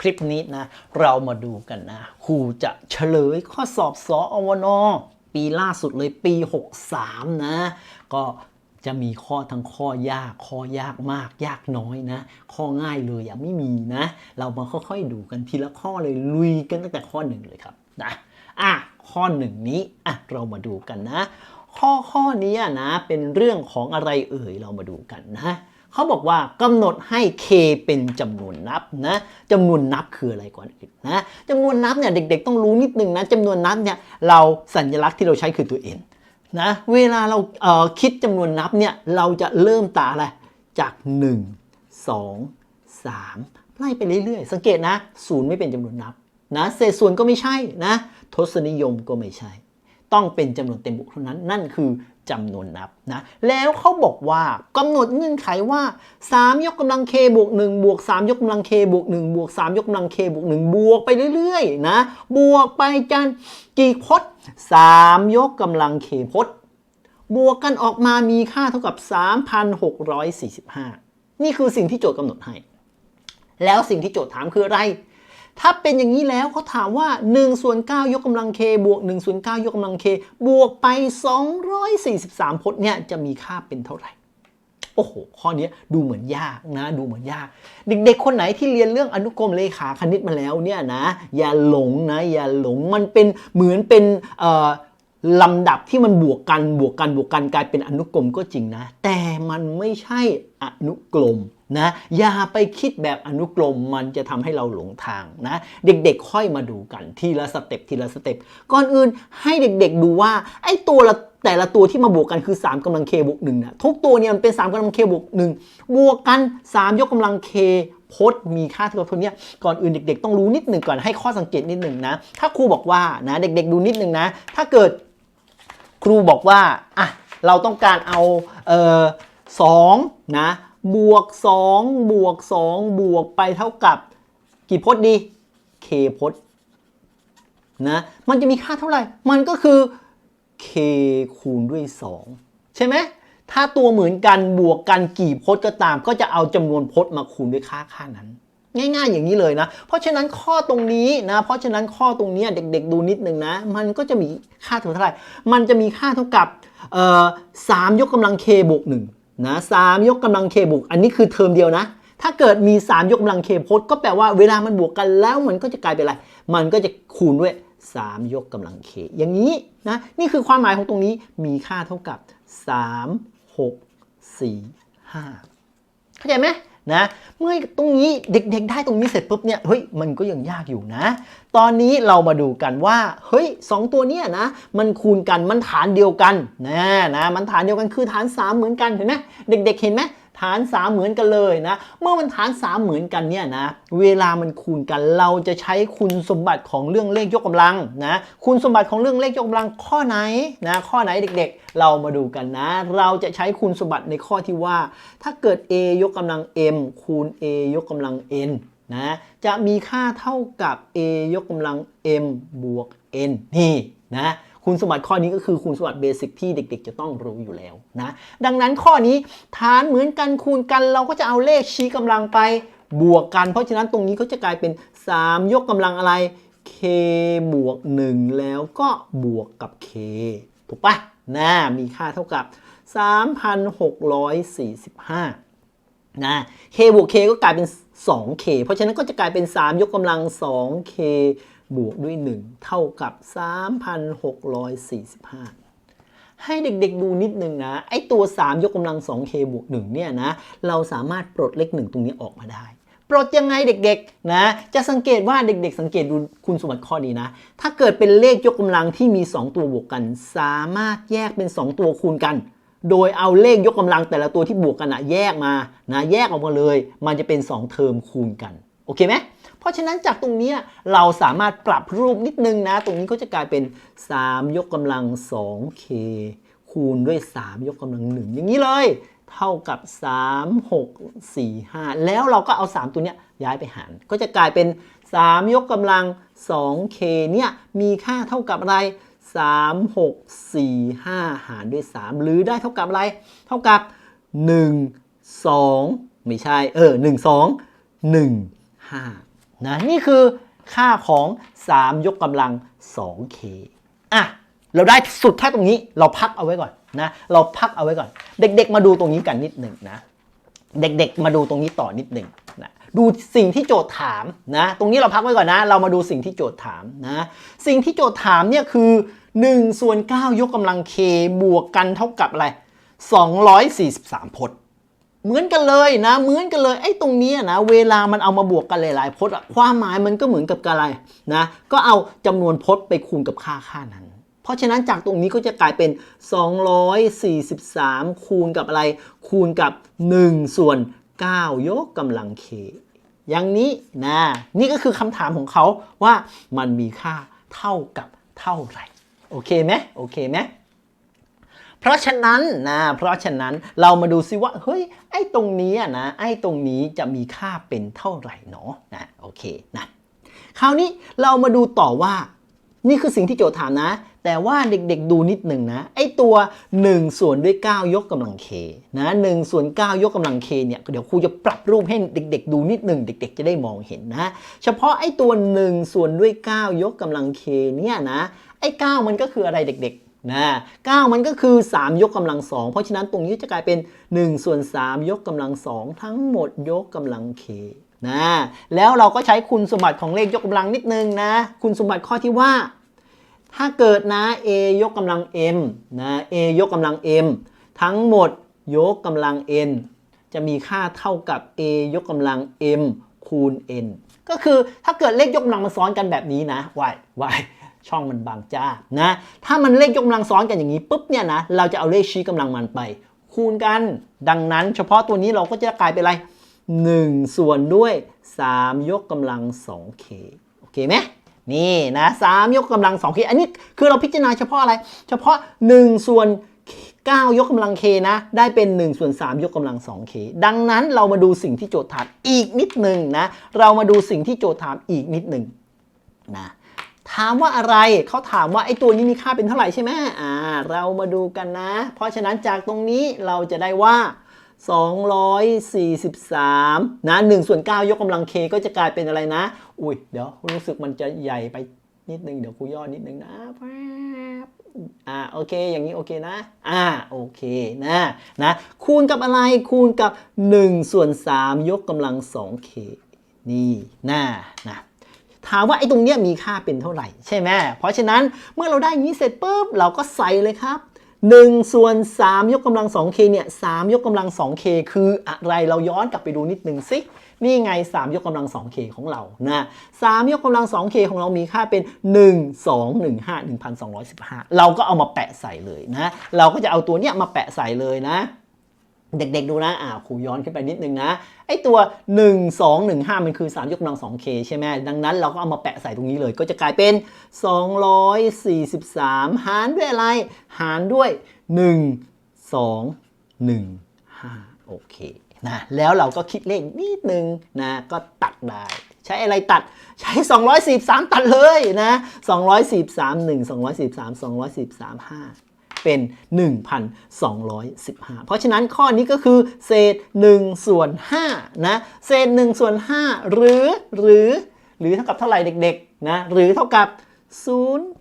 คลิปนี้นะ เรามาดูกันนะครูจะเฉลยข้อสอบสออวนปีล่าสุดเลยปี 63 นะ ก็จะมีข้อทั้งข้อยาก ข้อยากมาก ยากน้อยนะ ข้อง่ายเลยยังไม่มีนะ เรามาค่อยๆดูกันทีละข้อเลยลุยกันตั้งแต่ข้อหนึ่งเลยครับนะอะข้อหนึ่งนี้อะเรามาดูกันนะ ข้อข้อนี้นะเป็นเรื่องของอะไรเอ่ยเรามาดูกันนะ เขาบอกว่ากำหนดให้ k เป็นจำนวนนับนะจำนวนนับคืออะไรก่อนอื่นนะจำนวนนับเนี่ยเด็ก ๆ ต้องรู้นิดนึงนะจำนวนนับเนี่ยเราสัญลักษณ์ที่เราใช้คือตัว n นะเวลาเราเคิดจำนวนนับเนี่ยเราจะเริ่มตาอะไรจาก 1 2 3 ไล่ไปเรื่อยๆ สังเกตนะศูนย์ไม่เป็นจำนวนนับนะเศษส่วนก็ไม่ใช่นะทศนิยมก็ไม่ใช่ ต้องเป็นจำนวนเต็มบวกเท่านั้นนั่นคือ จำนวนนับนะแล้วเขาบอกว่ากำหนดเงื่อนไขว่า 3 ยกกำลัง k บวก1บวก3 ยกกำลัง k บวก1บวก3 ยกกำลัง k บวก1บวกไปเรื่อยๆนะบวกไปจันกี่พจน์ 3 ยกกำลัง k พจน์ บวกกันออกมามีค่าเท่ากับ 3,645 นี่คือสิ่งที่โจทย์กำหนดให้ แล้วสิ่งที่โจทย์ถามคืออะไร ถ้าเป็นอย่างนี้แล้วเขาถามว่า1ส่วน9ยกกำลัง k บวก1ส่วน9ยกกำลัง k บวกไป 243พจน์เนี่ยจะมีค่าเป็นเท่าไหร่ โอ้โห ข้อนี้ดูเหมือนยากนะ ดูเหมือนยาก เด็กๆ คนไหนที่เรียนเรื่องอนุกรมเลขาคณิตมาแล้วเนี่ยนะ อย่าหลงนะ อย่าหลงมันเป็นเหมือนเป็นเอ่อ ลำดับที่มันบวกกันบวกกันบวกกันกลายเป็นอนุกรมก็จริงนะ แต่มันไม่ใช่อนุกรมนะอย่าไปคิดแบบอนุกรมมันจะทำให้เราหลงทางนะ เด็กๆค่อยมาดูกันทีละสเต็ปทีละสเต็ปก่อนอื่นให้เด็กๆดูว่าไอ้ตัวละแต่ละตัวที่มาบวกกันคือ 3กำลัง k บวก1นะทุกตัวเนี่ยมันเป็น 3กำลัง k บวก1บวกกัน 3 ยกกำลัง k พจน์มีค่าเท่ากับเท่านี้ก่อนอื่นเด็ก ๆ ต้องรู้นิดหนึ่งก่อนให้ข้อสังเกตนิดหนึ่งนะ ถ้าครูบอกว่านะเด็ก ๆ ดูนิดหนึ่งนะ ถ้าเกิด ครูบอกว่าอะเราต้องการเอาเออสองนะบวก 2 บวก 2 บวกไปเท่ากับกี่พจน์ดี k พจน์นะมันจะมีค่าเท่าไหร่ มันก็คือ k คูณด้วย 2 ใช่ไหมถ้าตัวเหมือนกันบวกกันกี่พจน์ก็ตาม ก็จะเอาจำนวนพจน์มาคูณด้วยค่าค่านั้น ง่าย ๆ อย่างนี้เลยนะ เพราะฉะนั้นข้อตรงนี้นะ เพราะฉะนั้นข้อตรงนี้เด็ก ๆ ดูนิดนึงนะ มันก็จะมีค่าเท่าไหร่ มันจะมีค่าเท่ากับเอ่อสามยกกำลัง k บวกหนึ่งนะสามยกกำลัง k บวก อันนี้คือเทอมเดียวนะ ถ้าเกิดมี 3 ยกกำลัง k พจน์ก็แปลว่าเวลามันบวกกันแล้วมันก็จะกลายเป็นอะไร มันก็จะคูณด้วย 3 ยกกำลัง k อย่างนี้นะ นี่คือความหมายของตรงนี้ มีค่าเท่ากับ 3 6 4 5 เข้าใจไหม นะเมื่อตรงนี้เด็กๆ ได้ตรงนี้เสร็จปุ๊บเนี่ยเฮ้ยมันก็ยังยากอยู่นะ ตอนนี้เรามาดูกันว่าเฮ้ยสองตัวเนี้ยนะมันคูณกันมันฐานเดียวกันนะนะมันฐานเดียวกันคือฐาน 3 เหมือนกันเห็นไหมเด็กๆเห็นไหม ฐาน 3 เหมือนกันเลยนะ เมื่อมันฐาน 3 เหมือนกันเนี่ยนะ เวลามันคูณกันเราจะใช้คุณสมบัติของเรื่องเลขยกกำลังนะ คุณสมบัติของเรื่องเลขยกกำลังข้อไหนนะ ข้อไหนเด็กๆ เรามาดูกันนะ เราจะใช้คุณสมบัติในข้อที่ว่า ถ้าเกิด a ยกกำลัง m คูณ a ยกกำลัง n นะจะมีค่าเท่ากับ a ยกกำลัง m บวก n นี่นะ คุณสมบัติข้อนี้ก็คือคุณสมบัติเบสิกที่เด็ก ๆ จะต้องรู้อยู่แล้วนะดังนั้นข้อนี้ฐานเหมือนกันคูณกันเราก็จะเอาเลขชี้กำลังไปบวกกัน เพราะฉะนั้นตรงนี้ก็จะกลายเป็น 3 ยกกำลังอะไร k บวก 1 แล้วก็บวกกับ k ถูกปะนะมีค่าเท่ากับ 3,645นะ k บวก k ก็กลายเป็น 2k เพราะฉะนั้นก็จะกลายเป็น 3 ยกกำลัง 2k บวกด้วย 1 เท่ากับ 3,645ให้เด็กๆดูนิดนึงนะ ไอ้ตัว 3 ยกกำลัง 2k บวก1เนี่ยนะ เราสามารถปลดเลข 1 ตรงนี้ออกมาได้ ปลดยังไงเด็กๆนะ จะสังเกตว่าเด็กๆ สังเกตดูคุณสมบัติข้อนี้นะ ถ้าเกิดเป็นเลขยกกำลังที่มี 2 ตัวบวกกัน สามารถแยกเป็น 2 ตัวคูณกัน โดยเอาเลขยกกำลังแต่ละตัวที่บวกกันอะแยกมานะแยกออกมาเลย มันจะเป็น 2 เทอมคูณกัน โอเคไหม ราะฉะนั้นจากตรงนี้เราสามารถปรับรูปนิดนึงนะ ตรงนี้ก็จะกลายเป็น 3 ยกกำลัง 2k คูณด้วย 3 ยกกำลัง 1 อย่างนี้เลย เท่ากับ 3 6 4 5 แล้วเราก็เอา 3 ตัวเนี้ยย้ายไปหาร ก็จะกลายเป็น 3 ยกกำลัง 2k เนี่ยมีค่าเท่ากับอะไร3 6 4 5 หารด้วย 3 หรือได้เท่ากับอะไร เท่ากับ 1 2 ไม่ใช่ เออ 1 2 1 5 นะนี่คือค่าของ 3 ยกกำลัง 2k อะเราได้สุดแค่ตรงนี้เราพักเอาไว้ก่อนนะเราพักเอาไว้ก่อน เด็กๆ มาดูตรงนี้กันนิดหนึ่งนะ เด็กๆ มาดูตรงนี้ต่อนิดหนึ่งนะดูสิ่งที่โจทย์ถามนะ ตรงนี้เราพักไว้ก่อนนะ เรามาดูสิ่งที่โจทย์ถามนะ สิ่งที่โจทย์ถามเนี่ยคือ1ส่วน9ยกกำลัง k บวกกันเท่ากับอะไร 243พจน์ เหมือนกันเลยนะ เหมือนกันเลยไอ้ตรงนี้นะเวลามันเอามาบวกกันหลาย ๆพจน์ความหมายมันก็เหมือนกับอะไรนะก็เอาจำนวนพจน์ไปคูณกับค่าค่านั้น เพราะฉะนั้นจากตรงนี้ก็จะกลายเป็น 243 คูณกับอะไร คูณกับ 1 ส่วน 9 ยกกำลัง k อย่างนี้นะนี่ก็คือคำถามของเขาว่ามันมีค่าเท่ากับเท่าไหร่ โอเคไหมโอเคไหม ราะฉะนั้นนะ เพราะฉะนั้นเรามาดูซิว่า เฮ้ย ไอ้ตรงนี้นะ ไอ้ตรงนี้จะมีค่าเป็นเท่าไหร่เนาะนะ โอเคนะ คราวนี้เรามาดูต่อว่า นี่คือสิ่งที่โจทย์ถามนะ แต่ว่าเด็กๆดูนิดหนึ่งนะ ไอ้ตัว 1 ส่วนด้วย 9 ยกกำลัง k นะ1ส่วน 9 ยกกำลัง k เนี่ย เดี๋ยวครูจะปรับรูปให้เด็ก ๆ ดูนิดหนึ่ง เด็ก ๆ จะได้มองเห็นนะ เฉพาะไอ้ตัว 1 ส่วนด้วย 9 ยกกำลัง k เนี่ยนะ ไอ้ 9 มันก็คืออะไรเด็กๆ นะ9มันก็คือ 3 ยกกำลัง2เพราะฉะนั้นตรงนี้จะกลายเป็น1ส่วน3ยกกำลัง2ทั้งหมดยกกำลัง k นะแล้วเราก็ใช้คุณสมบัติของเลขยกกำลังนิดนึงนะ คุณสมบัติข้อที่ว่า ถ้าเกิดนะ a ยกกำลัง m นะ a ยกกำลัง m ทั้งหมดยกกำลัง n จะมีค่าเท่ากับ a ยกกำลัง m คูณ n ก็คือถ้าเกิดเลขยกกำลังมาซ้อนกันแบบนี้นะวายวาย ช่องมันบางจ้านะถ้ามันเลขยกกำลังซ้อนกันอย่างนี้ปุ๊บเนี่ยนะเราจะเอาเลขชี้กำลังมันไป คูณกัน ดังนั้น เฉพาะตัวนี้เราก็จะกลายเป็นอะไร 1 ส่วนด้วย 3 ยกกำลัง 2k โอเคไหมนี่นะ3ยกกำลัง 2 k อันนี้คือเราพิจารณาเฉพาะอะไร เฉพาะ 1 ส่วน 9 ยกกำลัง k นะ ได้เป็น 1 ส่วน 3 ยกกำลัง 2k ดังนั้นเรามาดูสิ่งที่โจทย์ถามอีกนิดหนึ่งนะ เรามาดูสิ่งที่โจทย์ถามอีกนิดหนึ่งนะ ถามว่าอะไรเขาถามว่าไอ้ตัวนี้มีค่าเป็นเท่าไหร่ใช่ไหมอ่า เรามาดูกันนะ เพราะฉะนั้นจากตรงนี้เราจะได้ว่า 243 นะ1ส่วน9ยกกำลัง k ก็จะกลายเป็นอะไรนะ อุ้ยเดี๋ยวรู้สึกมันจะใหญ่ไปนิดนึง เดี๋ยวครูย่อนิดนึงนะแป๊บอ่าโอเค อย่างนี้โอเคนะ อ่าโอเคนะนะคูณกับอะไรคูณกับ1ส่วน3ยกกำลัง 2k นี่นะนะ ถามว่าไอ้ตรงเนี้ยมีค่าเป็นเท่าไหร่ ใช่ไหมเพราะฉะนั้นเมื่อเราได้อย่างนี้เสร็จปุ๊บเราก็ใส่เลยครับ1ส่วน3ยกกำลัง 2k เนี่ย3ยกกำลัง 2k คืออะไรเราย้อนกลับไปดูนิดนึงสินี่ไง 3 ยกกำลัง 2k ของเรานะ3ยกกำลัง 2k ของเรามีค่าเป็น 1 2 1 5 1215 เราก็เอามาแปะใส่เลยนะ เราก็จะเอาตัวเนี้ยมาแปะใส่เลยนะ เด็กๆดูนะอ่าครูย้อนขึ้นไปนิดนึงนะ ไอตัว 1 2 1 5 มันคือ 3 ยกกำลัง 2k ใช่ไหมดังนั้นเราก็เอามาแปะใส่ตรงนี้เลย ก็จะกลายเป็น 243 หารด้วยอะไร หารด้วย 1 2 1 5 โอเคนะแล้วเราก็คิดเลขนิดนึงนะก็ตัดได้ใช้อะไรตัดใช้ 243 ตัดเลยนะ243 1 243 243 5 เป็น 1,215 เพราะฉะนั้นข้อนี้ก็คือเศษ1ส่วน5นะเศษ1ส่วน5หรือหรือหรือเท่ากับเท่าไหร่เด็กๆนะหรือเท่ากับ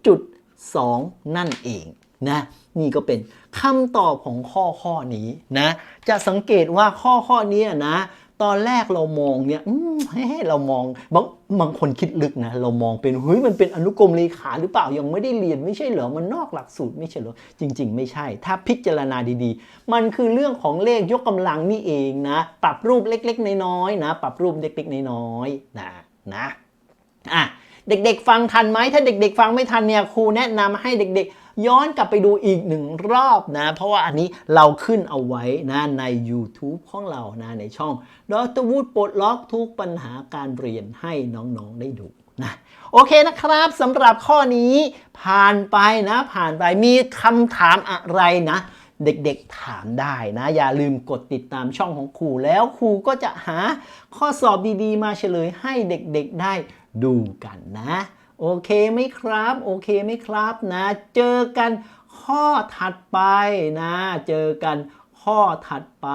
0.2 นั่นเองนะนี่ก็เป็นคำตอบของข้อข้อนี้นะจะสังเกตว่าข้อข้อนี้นะ ตอนแรกเรามองเนี่ยเรามองบางบางคนคิดลึกนะ เรามองเป็นเฮ้ยมันเป็นอนุกรมเลขาหรือเปล่ายังไม่ได้เรียนไม่ใช่เหรอมันนอกหลักสูตรไม่ใช่เหรอจริง ๆ ไม่ใช่ ถ้าพิจารณาดีๆ มันคือเรื่องของเลขยกกำลังนี่เองนะ ปรับรูปเล็กๆ น้อยๆนะ ปรับรูปเล็กๆ น้อยๆนะนะอะเด็กๆ ฟังทันไหมถ้าเด็ก ๆ ฟังไม่ทันเนี่ยครูแนะนำให้เด็ก ๆ ย้อนกลับไปดูอีกหนึ่งรอบนะ เพราะว่าอันนี้เราขึ้นเอาไว้นะใน YouTube ของเรานะในช่องดรวูดปลดล็อกทุกปัญหาการเรียนให้น้องๆได้ดูนะโอเคนะครับสำหรับข้อนี้ผ่านไปนะ ผ่านไปมีคำถามอะไรนะ เด็กๆถามได้นะ อย่าลืมกดติดตามช่องของครูแล้วครูก็จะหาข้อสอบดีๆ มาเฉลยให้เด็กๆได้ดูกันนะ โอเคไหมครับ โอเคไหมครับนะ เจอกันข้อถัดไปนะ เจอกันข้อถัดไป